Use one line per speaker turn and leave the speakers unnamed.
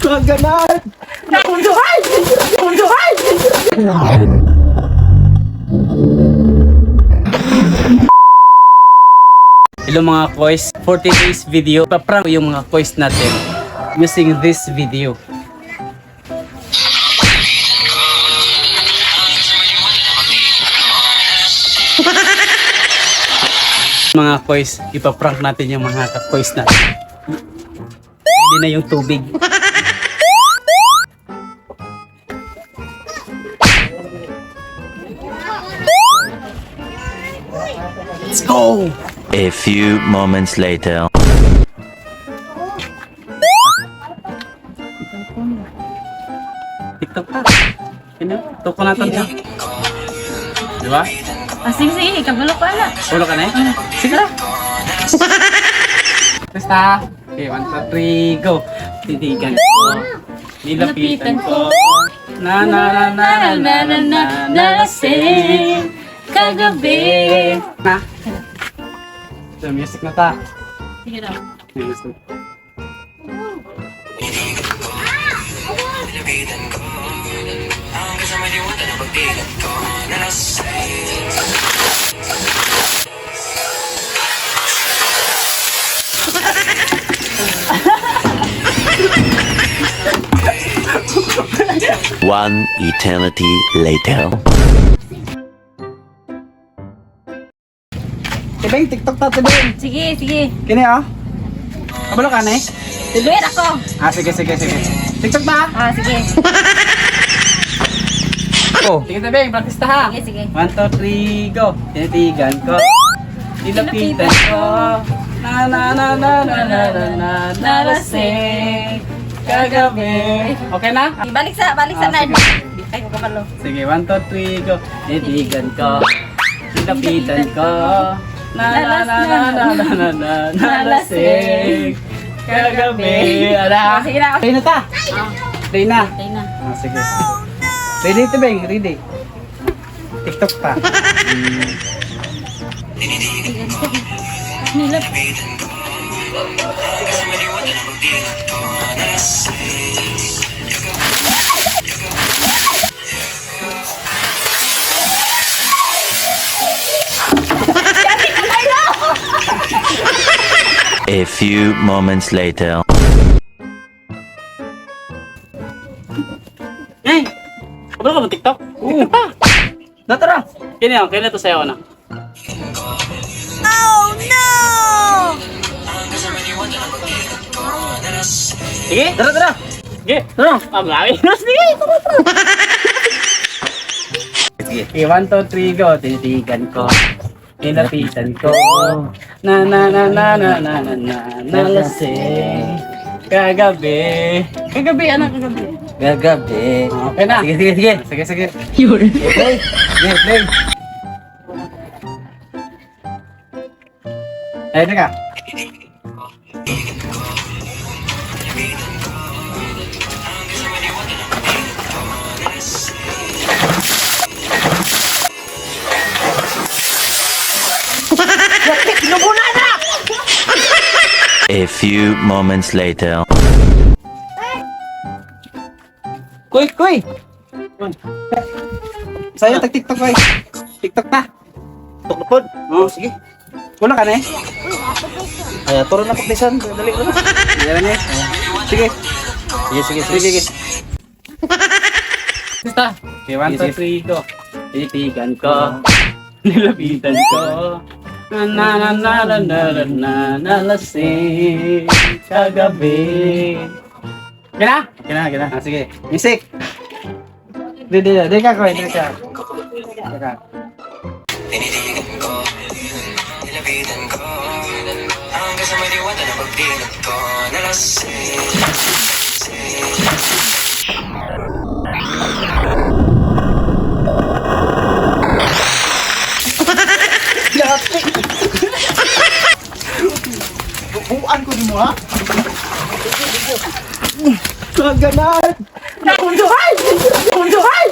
Kaganan! Nakunduhan! Nakunduhan! Hello mga kois, for today's video, paprank yung mga kois natin using this video. mga kois, ipaprank natin yung mga kois natin. Hindi na yung tubig. Let's go!
A few moments later.
TikTok ka. Ano? TikTok ko natin ha. Di ba?
Ah, sige, sige. Kabalo ka na.
Ulo ka na eh? Sige na. Basta. Okay, one, two, three, go. Titigan ko. Nilapitan ko. Na na na na na na na na
Nalasing kagabi.
na. So, music na ta.
Sige daw.
Music.
One eternity later.
Tibeng, TikTok ta, Tibeng.
Sige, sige.
Kini oh. Kabalo ka na eh?
Tuloy ako.
Ah, sige, sige, sige. TikTok ta.
Ah, sige.
Oh. Sige, Tibeng, practice ta ha.
Sige, sige.
One, two, three, go. Tinitigan ko. Nilapitan ko. Na na na na na na na na nalasing kagabi. Okay na?
Balik sa, balik sa
Ah, sige.
Ay, ko kabalo.
Sige, one, two, three, go. Tinitigan ko. Nilapitan ko. Na na na na na na na na nalasing kagabi. Ala.
Sige na.
Ready na ta?
Ah,
Ready na?
okay na.
Ah, sige. Ready to bang? Ready. TikTok pa.
Nilap.
A few moments later.
Hey! Kabalo ka mo TikTok? TikTok pa! Natara! Kini ako, kini to sayo na. Oh Sige, tara tara! Sige, tara! Ah, marami! Sige, tara tara! Sige, okay, one, two, three, go! Tinitigan ko. Nilapitan ko. Na na na na na na na na nalasing. Kagabi. Kagabi, anak, kagabi.
Gagabi.
Okay na.
Sige, sige, sige.
Sige, sige.
Play. Sige, play.
Eh, teka.
A few moments later.
Kuy, kuy! Sa'yo, tag-tiktok ko eh. Tiktok
na pod.
Oo, sige. Kulang ka na eh.
Ay, turo na pagdisan. Dali ko na.
Yan na eh. Sige.
Sige, sige,
Sige,
sige.
sige. Basta. Okay, one, two, three, go. Titigan ko. Nilapitan ko. Na na na na na na na na nalasing kagabi. Gana? Gana, gana. Ah, sige. Music. Di, di, di, di ka ko, di ka. Di ka.
Buuan ko Cause
I'm with you, I don't know what being gone And I say, say, say
Bubuan ko din
mo ha?
Kaganahan! Nakunduhan! Nakunduhan!